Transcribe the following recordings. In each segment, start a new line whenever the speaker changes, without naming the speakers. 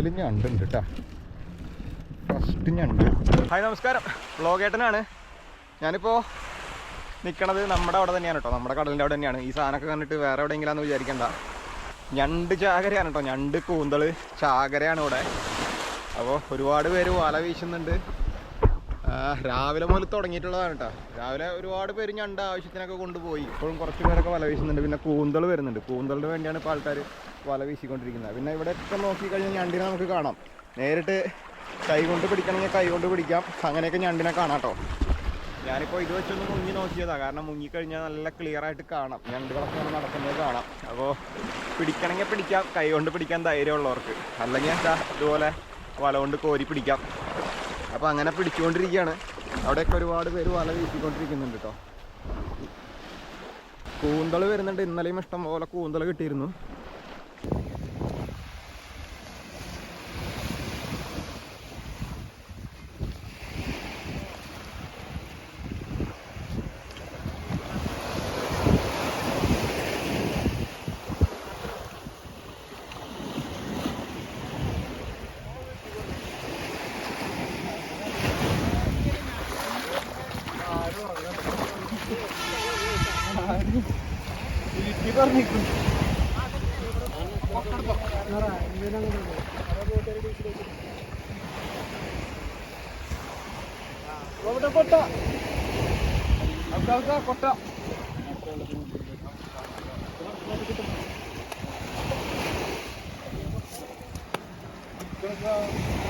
ഇതിൽ ഞണ്ടുണ്ട് കേട്ടാ ഫസ്റ്റ് ഞണ്ട് ഹായ് നമസ്കാരം. വ്ളോഗേട്ടനാണ് ഞാനിപ്പോൾ നിൽക്കണത് നമ്മുടെ അവിടെ തന്നെയാണ് കേട്ടോ നമ്മുടെ കടലിന്റെ അവിടെ തന്നെയാണ്. ഈ സാധനമൊക്കെ കണ്ടിട്ട് വേറെ എവിടെയെങ്കിലാന്ന് വിചാരിക്കണ്ട. ഞണ്ട് ചാകരയാണ് കേട്ടോ ഞണ്ട് കൂന്തൾ ചാകരയാണ് ഇവിടെ. അപ്പോൾ ഒരുപാട് പേര് വല വീശുന്നുണ്ട്. രാവിലെ മുതൽ തുടങ്ങിയിട്ടുള്ളതാണ് കേട്ടോ രാവിലെ ഒരുപാട് പേര് ഞണ്ട് ആവശ്യത്തിനൊക്കെ കൊണ്ടുപോയി. ഇപ്പോഴും കുറച്ച് പേരൊക്കെ വല വീശുന്നുണ്ട്. പിന്നെ കൂന്തൾ വരുന്നുണ്ട്. കൂന്തളിന് വേണ്ടിയാണ് ഇപ്പോൾ ആൾക്കാർ വല വീശിക്കൊണ്ടിരിക്കുന്നത്. പിന്നെ ഇവിടെ ഒക്കെ നോക്കിക്കഴിഞ്ഞാൽ ഞണ്ടിനെ നമുക്ക് കാണാം. നേരിട്ട് കൈ കൊണ്ട് പിടിക്കണമെങ്കിൽ കൈ കൊണ്ട് പിടിക്കാം. അങ്ങനെയൊക്കെ ഞണ്ടിനെ കാണാം കേട്ടോ. ഞാനിപ്പോൾ ഇത് വെച്ചൊന്ന് മുങ്ങി നോക്കിയതാ. കാരണം മുങ്ങിക്കഴിഞ്ഞാൽ നല്ല ക്ലിയർ ആയിട്ട് കാണാം. ഞണ്ടുകളൊക്കെ നടക്കുന്നത് കാണാം. അപ്പോൾ പിടിക്കണമെങ്കിൽ പിടിക്കാം. കൈ കൊണ്ട് പിടിക്കാൻ ധൈര്യമുള്ളവർക്ക്. അല്ലെങ്കിൽ എന്താ ഇതുപോലെ വല കൊണ്ട് കോരി പിടിക്കാം. അപ്പോൾ അങ്ങനെ പിടിച്ചുകൊണ്ടിരിക്കുകയാണ്. അവിടെയൊക്കെ ഒരുപാട് പേര് വല വീശിക്കൊണ്ടിരിക്കുന്നുണ്ട് കേട്ടോ. കൂന്തൾ വരുന്നുണ്ട്. ഇന്നലെയും ഇഷ്ടം പോലെ കൂന്തൾ കിട്ടിയിരുന്നു. ఒకట కొట్ట అవసరం కొట్ట Thank you.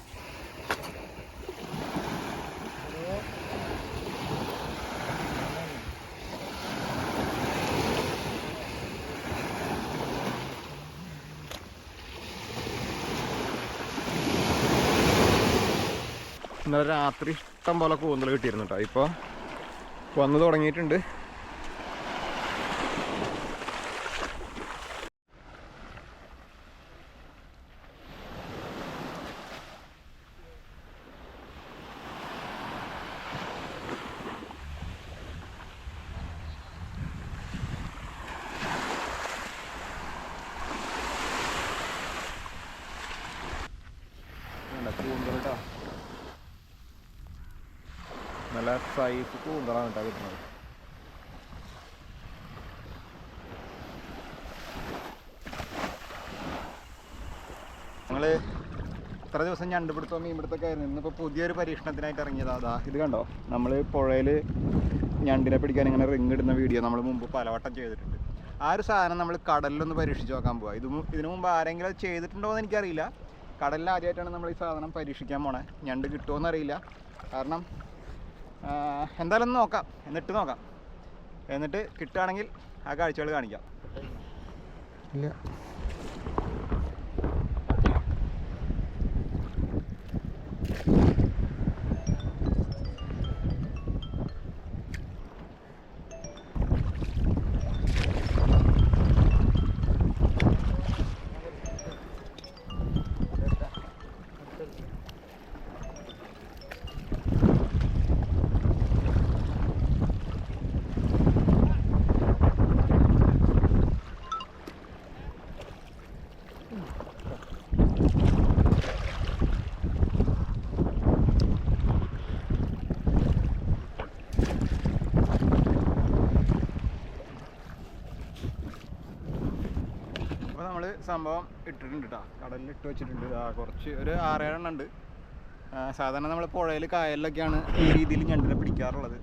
ഇന്നലെ രാത്രി ഇഷ്ടം പോലെ കൂന്തൽ കിട്ടിയിരുന്നു കേട്ടോ ഇപ്പോൾ വന്നു തുടങ്ങിയിട്ടുണ്ട് കൂന്തൽ കേട്ടോ നല്ല സൈസ് കൂന്തളാണ് കേട്ടോ കിട്ടുന്നത് ഞങ്ങൾ ഇത്ര ദിവസം ഞണ്ടുപിടുത്തവും മീൻപിടുത്തമൊക്കെ ആയിരുന്നു. ഇന്നിപ്പോൾ പുതിയൊരു പരീക്ഷണത്തിനായിട്ട് ഇറങ്ങിയതാ. അതാ ഇത് കണ്ടോ? നമ്മൾ പുഴയിൽ ഞണ്ടിനെ പിടിക്കാൻ ഇങ്ങനെ റിങ് ഇടുന്ന വീഡിയോ നമ്മൾ മുമ്പ് പലവട്ടം ചെയ്തിട്ടുണ്ട്. ആ ഒരു സാധനം നമ്മൾ കടലിലൊന്ന് പരീക്ഷിച്ച് നോക്കാൻ പോവാ. ഇത് ഇതിനു മുമ്പ് ആരെങ്കിലും ചെയ്തിട്ടുണ്ടോ എന്ന് എനിക്കറിയില്ല. കടലിൽ ആദ്യമായിട്ടാണ് നമ്മൾ ഈ സാധനം പരീക്ഷിക്കാൻ പോണേ. ഞണ്ട് കിട്ടുമോ എന്നറിയില്ല കാരണം എന്തായാലും ഒന്ന് നോക്കാം. എന്നിട്ട് നോക്കാം. എന്നിട്ട് കിട്ടുകയാണെങ്കിൽ ആ കാഴ്ചകൾ കാണിക്കാം. ഇല്ല അപ്പോൾ നമ്മൾ സംഭവം ഇട്ടിട്ടുണ്ട് കേട്ടോ കടലിൽ ഇട്ട് വെച്ചിട്ടുണ്ട്. ആ കുറച്ച് ഒരു ആറേഴെണ്ണം ഉണ്ട്. സാധാരണ നമ്മൾ പുഴയിൽ കായലിലൊക്കെയാണ് ഈ രീതിയിൽ ഞണ്ടിനെ പിടിക്കാറുള്ളത്.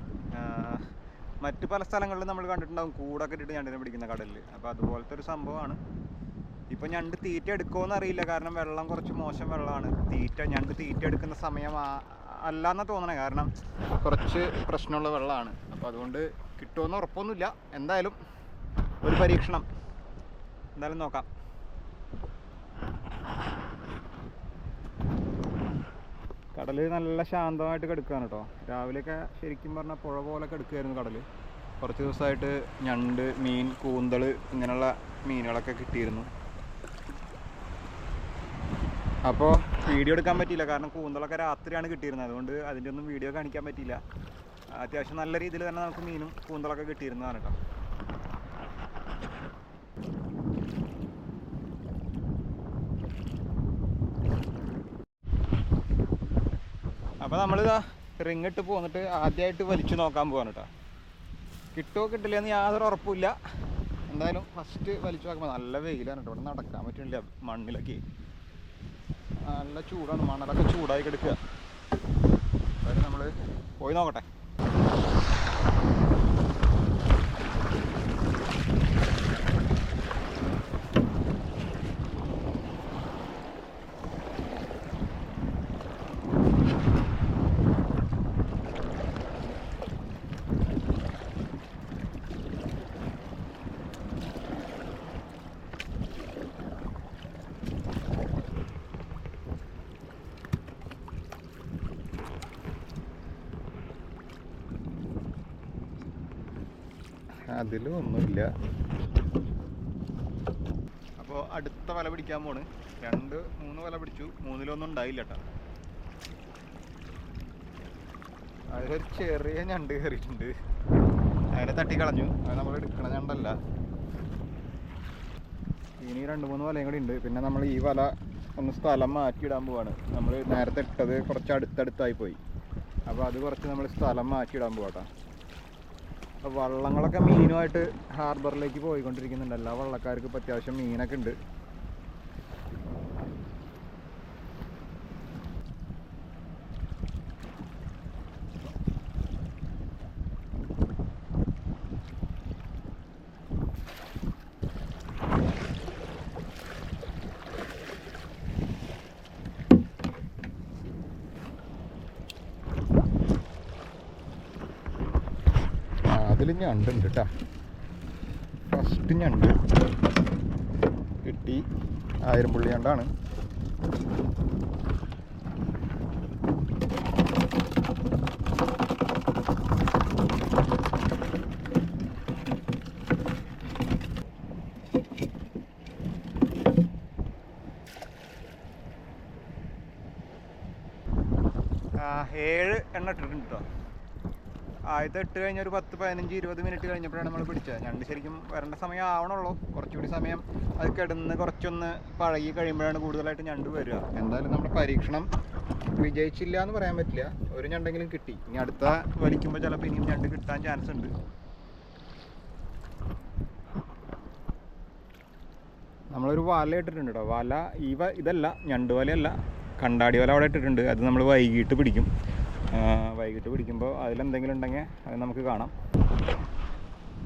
മറ്റ് പല സ്ഥലങ്ങളിലും നമ്മൾ കണ്ടിട്ടുണ്ടാകും കൂടൊക്കെ ഇട്ടിട്ട് ഞണ്ടിനെ പിടിക്കുന്ന കടലിൽ അപ്പോൾ അതുപോലത്തെ ഒരു സംഭവമാണ്. ഇപ്പോൾ ഞണ്ട് തീറ്റ എടുക്കുമോ അറിയില്ല. കാരണം വെള്ളം കുറച്ച് മോശം വെള്ളമാണ്. തീറ്റ ഞണ്ട് തീറ്റ എടുക്കുന്ന സമയം അല്ല എന്ന തോന്നണേ. കാരണം കുറച്ച് പ്രശ്നമുള്ള വെള്ളമാണ്. അപ്പോൾ അതുകൊണ്ട് കിട്ടുമെന്ന് ഉറപ്പൊന്നുമില്ല. എന്തായാലും ഒരു പരീക്ഷണം. എന്തായാലും നോക്കാം. കടൽ നല്ല ശാന്തമായിട്ട് കിടക്കുകയാണ് കേട്ടോ രാവിലെയൊക്കെ ശരിക്കും പറഞ്ഞാൽ പുഴ പോലെ കിടക്കുകയായിരുന്നു കടൽ കുറച്ച് ദിവസമായിട്ട് ഞണ്ട് മീൻ കൂന്തൾ ഇങ്ങനെയുള്ള മീനുകളൊക്കെ കിട്ടിയിരുന്നു. അപ്പോൾ വീഡിയോ എടുക്കാൻ പറ്റിയില്ല. കാരണം കൂന്തളൊക്കെ രാത്രിയാണ് കിട്ടിയിരുന്നത്. അതുകൊണ്ട് അതിന്റെ ഒന്നും വീഡിയോ കാണിക്കാൻ പറ്റിയില്ല. അത്യാവശ്യം നല്ല രീതിയിൽ തന്നെ നമുക്ക് മീനും കൂന്തളൊക്കെ കിട്ടിയിരുന്നതാണ് കേട്ടോ അപ്പോൾ നമ്മളിതാ റിങ് ഇട്ട് പോന്നിട്ട് ആദ്യമായിട്ട് വലിച്ചു നോക്കാൻ പോവാണ് കേട്ടോ കിട്ടോ കിട്ടില്ല എന്ന് യാതൊരു ഉറപ്പില്ല എന്തായാലും ഫസ്റ്റ് വലിച്ചു നോക്കുമ്പോൾ നല്ല വെയിലാണ് ഇവിടെ നടക്കാൻ പറ്റുന്നില്ല മണ്ണിലൊക്കെ. നല്ല ചൂടാണ് മണലൊക്കെ ചൂടായി കിടക്കുക. അതായത് നമ്മൾ പോയി നോക്കട്ടെ. അതിലും ഒന്നുമില്ല. അപ്പോൾ അടുത്ത വല പിടിക്കാൻ പോണ്. രണ്ട് മൂന്ന് വല പിടിച്ചു. മൂന്നിലൊന്നും ഉണ്ടായില്ല കേട്ടോ അതിലൊരു ചെറിയ ഞണ്ട് കയറിയിട്ടുണ്ട്. അതിനെ തട്ടിക്കളഞ്ഞു അത് നമ്മൾ എടുക്കണ ഞണ്ടല്ല. ഇനി രണ്ട് മൂന്ന് വലയും കൂടി ഉണ്ട്. പിന്നെ നമ്മൾ ഈ വല ഒന്ന് സ്ഥലം മാറ്റിയിടാൻ പോവാണ്. നമ്മൾ നേരത്തെ ഇട്ടത് കുറച്ച് അടുത്തടുത്തായി പോയി. അപ്പോൾ അത് കുറച്ച് നമ്മൾ സ്ഥലം മാറ്റിയിടാൻ പോവാട്ടോ വള്ളങ്ങളൊക്കെ മീനുമായിട്ട് ഹാർബറിലേക്ക് പോയിക്കൊണ്ടിരിക്കുന്നുണ്ട്. എല്ലാ വള്ളക്കാർക്കും ഇപ്പം അത്യാവശ്യം മീനൊക്കെ ഉണ്ട്. അതിൽ ഞണ്ടുണ്ട് കേട്ടാ ഫസ്റ്റ് ഞണ്ട് കിട്ടി. ആയിരം പുള്ളി ഞണ്ടാണ്. ഏഴ് എണ്ണ ഇട്ടിട്ടുണ്ട് കേട്ടോ ആദ്യത്തെ ഇട്ട് കഴിഞ്ഞ ഒരു പത്ത് പതിനഞ്ച് ഇരുപത് മിനിറ്റ് കഴിഞ്ഞപ്പോഴാണ് നമ്മൾ പിടിച്ചത്. ഞണ്ട് ശരിക്കും വരേണ്ട സമയം ആവണുള്ളൂ. കുറച്ചുകൂടി സമയം അത് കിടന്ന് കുറച്ചൊന്ന് പഴകി കഴിയുമ്പോഴാണ് കൂടുതലായിട്ട് ഞണ്ട് വരിക. എന്തായാലും നമ്മുടെ പരീക്ഷണം വിജയിച്ചില്ല എന്ന് പറയാൻ പറ്റില്ല. ഒരു ഞണ്ടെങ്കിലും കിട്ടി. ഇനി അടുത്ത വലിക്കുമ്പോൾ ചിലപ്പോൾ ഇനിയും ഞണ്ട് കിട്ടാൻ ചാൻസ് ഉണ്ട്. നമ്മളൊരു വല ഇട്ടിട്ടുണ്ട് കേട്ടോ വല ഈ ഇതല്ല ഞണ്ട് വലയല്ല. കണ്ടാടി വല അവിടെ ഇട്ടിട്ടുണ്ട്. അത് നമ്മൾ വൈകിട്ട് പിടിക്കും. വൈകിട്ട് പിടിക്കുമ്പോൾ അതിലെന്തെങ്കിലും ഉണ്ടെങ്കിൽ അത് നമുക്ക് കാണാം.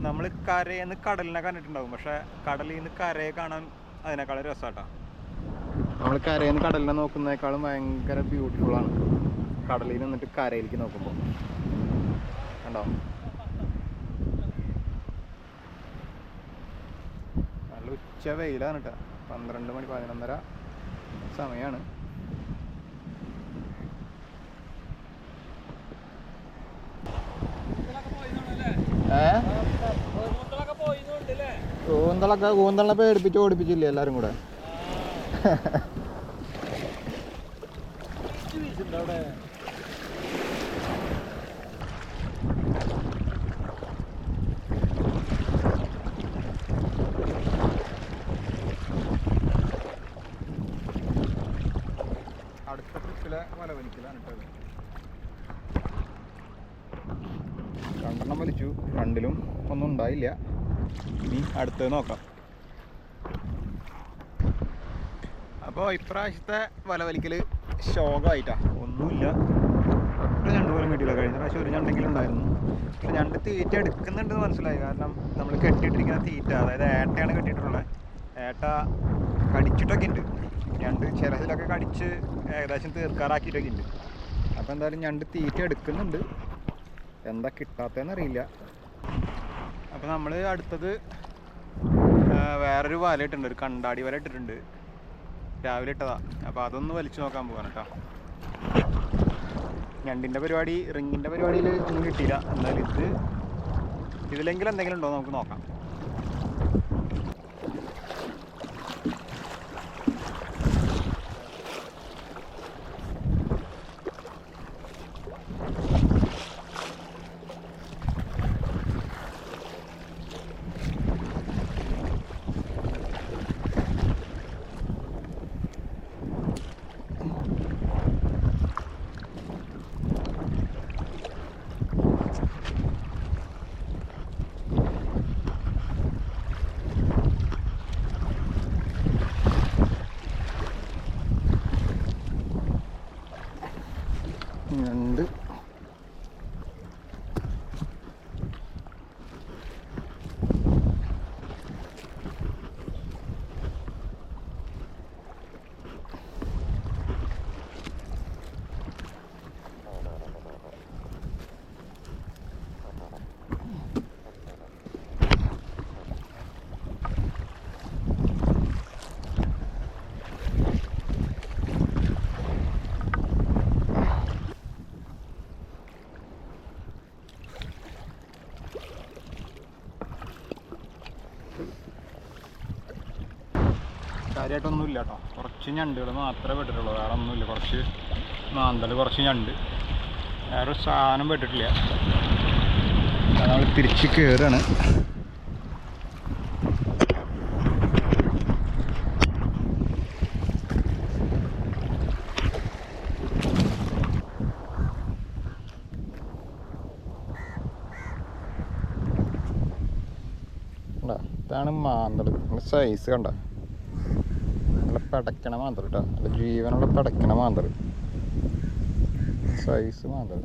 നമ്മൾ കരയിൽ നിന്ന് കടലിനെ കണ്ടിട്ടുണ്ടാവും. പക്ഷെ കടലിൽ നിന്ന് കരയെ കാണാൻ അതിനേക്കാളും രസമാട്ടോ നമ്മൾ കരയിൽ നിന്ന് കടലിനെ നോക്കുന്നതിനേക്കാളും ഭയങ്കര ബ്യൂട്ടിഫുൾ ആണ്. കടലിൽ നിന്നിട്ട് കരയിലേക്ക് നോക്കുമ്പോൾ. കണ്ടോ? നല്ല ഉച്ച വെയിലാണ് കേട്ടോ പന്ത്രണ്ട് മണി പതിനൊന്നര സമയമാണ് കൂന്തളൊക്കെ കൂന്തളിനെ പേടിപ്പിച്ച് ഓടിപ്പിച്ചില്ലേ എല്ലാരും കൂടെ? അടുത്ത ട്രിപ്പിലെ മലവനിക്കലാണ് കേട്ടത് രണ്ടെണ്ണം വലിച്ചു. രണ്ടിലും ഒന്നും ഉണ്ടായില്ല. ഇനി അടുത്തത് നോക്കാം. അപ്പോൾ ഇപ്രാവശ്യത്തെ വല വലിക്കൽ ശോകമായിട്ടാ ഒന്നുമില്ല. ഒറ്റ ഞണ്ട് പോലും കിട്ടിയില്ല കഴിഞ്ഞ പ്രാവശ്യം ഒരു ഞണ്ടെങ്കിലും ഉണ്ടായിരുന്നു. പക്ഷെ ഞണ്ട് തീറ്റ എടുക്കുന്നുണ്ടെന്ന് മനസ്സിലായി. കാരണം നമ്മൾ കെട്ടിയിട്ടിരിക്കുന്ന തീറ്റ അതായത് ഏട്ടയാണ് കെട്ടിയിട്ടുള്ളത്. ഏട്ട കടിച്ചിട്ടൊക്കെ ഉണ്ട് ഞണ്ട് ചിലതിലൊക്കെ കടിച്ച് ഏകദേശം തീർക്കാറാക്കിയിട്ടൊക്കെ ഉണ്ട് അപ്പോൾ എന്തായാലും ഞണ്ട് തീറ്റ എടുക്കുന്നുണ്ട്. എന്താ കിട്ടാത്തതെന്ന് അറിയില്ല. അപ്പോൾ നമ്മൾ അടുത്തത് വേറൊരു വല ഇട്ടിട്ടുണ്ട് ഒരു കണ്ടാടി വല ഇട്ടിട്ടുണ്ട്. രാവിലെ ഇട്ടതാ. അപ്പോൾ അതൊന്ന് വലിച്ചു നോക്കാൻ പോകാൻ കേട്ടോ ഞണ്ടിന്റെ പരിപാടി റിങ്ങിന്റെ പരിപാടിയിൽ ഒന്നും കിട്ടിയില്ല. എന്നാൽ ഇത് ഇതിലെങ്കിലും എന്തെങ്കിലും ഉണ്ടോ നമുക്ക് നോക്കാം ഞണ്ട് കാര്യമായിട്ടൊന്നും ഇല്ല കേട്ടോ. കുറച്ച് ഞണ്ടുകൾ മാത്രമേ പെട്ടിട്ടുള്ളൂ. വേറെ ഒന്നുമില്ല. കുറച്ച് മാന്തൽ കുറച്ച് ഞണ്ട്. വേറെ സാധനം പെട്ടിട്ടില്ല. നമ്മൾ തിരിച്ച് കയറാണ്? ഇതാണ് മാന്തൽ. സൈസ് കണ്ട? പടക്കണ മാന്തൽ കേട്ടോ നല്ല ജീവനുള്ള പടക്കണ മാന്തൽ സൈസ് മാന്തൽ